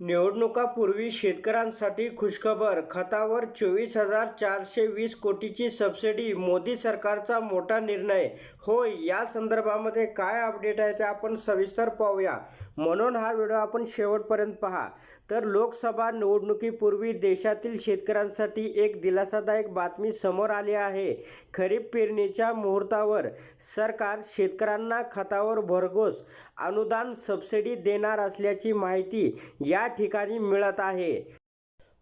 निवडणुकापूर्वी शेतकऱ्यांसाठी खुशखबर खतावर चोवीस हजार चारशे वीस कोटीची सबसिडी मोदी सरकारचा मोठा निर्णय. होय या संदर्भामध्ये काय अपडेट आहे ते आपण सविस्तर पाहूया. म्हणून हा व्हिडिओ आपण शेवटपर्यंत पहा. तर लोकसभा निवडणुकीपूर्वी देशातील शेतकऱ्यांसाठी एक दिलासादायक बातमी समोर आली आहे. खरीप पेरणीच्या मुहूर्तावर सरकार शेतकऱ्यांना खतावर भरघोस अनुदान सबसिडी देणार असल्याची माहिती या ठिकाणी मिळत आहे.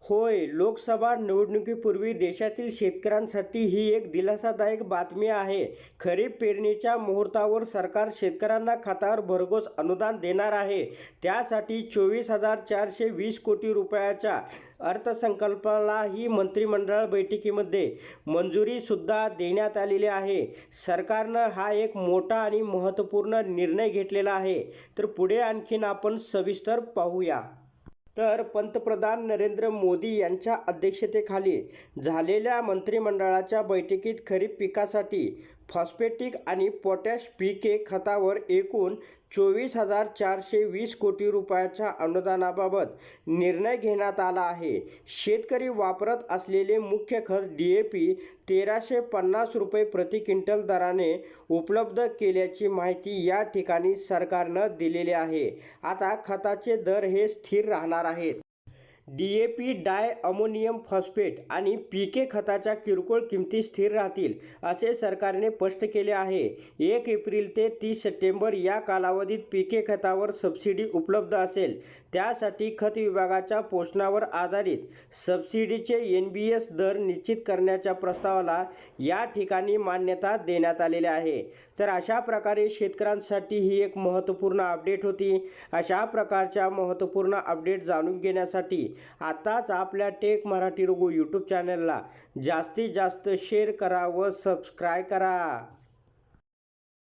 होय लोकसभा निवडणुकीपूर्वी देशातील शेतकऱ्यांसाठी ही एक दिलासादायक बातमी आहे. खरीप पेरणीच्या मुहूर्तावर सरकार शेतकऱ्यांना खतावर भरघोस अनुदान देणार आहे. त्यासाठी चोवीस हजार चारशे वीस कोटी रुपयाच्या अर्थसंकल्पालाही मंत्रिमंडळ बैठकीमध्ये मंजुरीसुद्धा देण्यात आलेली आहे. सरकारनं हा एक मोठा आणि महत्त्वपूर्ण निर्णय घेतलेला आहे. तर पुढे आणखीन आपण सविस्तर पाहूया. तर पंतप्रधान नरेंद्र मोदी यांच्या अध्यक्षतेखाली झालेल्या मंत्रिमंडळाच्या बैठकीत खरीप पिकासाठी फॉस्फेटिक आणि पोटॅश पीके खतावर एकूण चोवीस हजार चारशे वीस कोटी रुपयाच्या अनुदानाबाबत निर्णय घेण्यात आला आहे. शेतकरी वापरत असलेले मुख्य खत डी ए पी तेराशे पन्नास रुपये प्रति क्विंटल दराने उपलब्ध केल्याची माहिती या ठिकाणी सरकारनं दिलेली आहे. आता खताचे दर हे स्थिर राहणार आहेत. D A P di ammonium phosphate आणि पीके खताच्या किरकोळ किमती स्थिर राहतील असे सरकारने स्पष्ट केले आहे. एक एप्रिल ते तीस सप्टेंबर या कालावधीत पीके खतावर सबसिडी उपलब्ध असेल. त्यासाठी खत विभागाच्या पोषणावर आधारित सबसिडीचे एन बी एस दर निश्चित करण्याच्या प्रस्तावाला या ठिकाणी मान्यता देण्यात आलेली आहे. तर अशा प्रकारे शेतकऱ्यांसाठी ही एक महत्त्वपूर्ण अपडेट होती. अशा प्रकारच्या महत्त्वपूर्ण अपडेट जाणून घेण्यासाठी आताच आपल्या टेक मराठी रघु यूट्यूब चॅनलला जास्तीत जास्त शेअर करा व सबस्क्राय करा.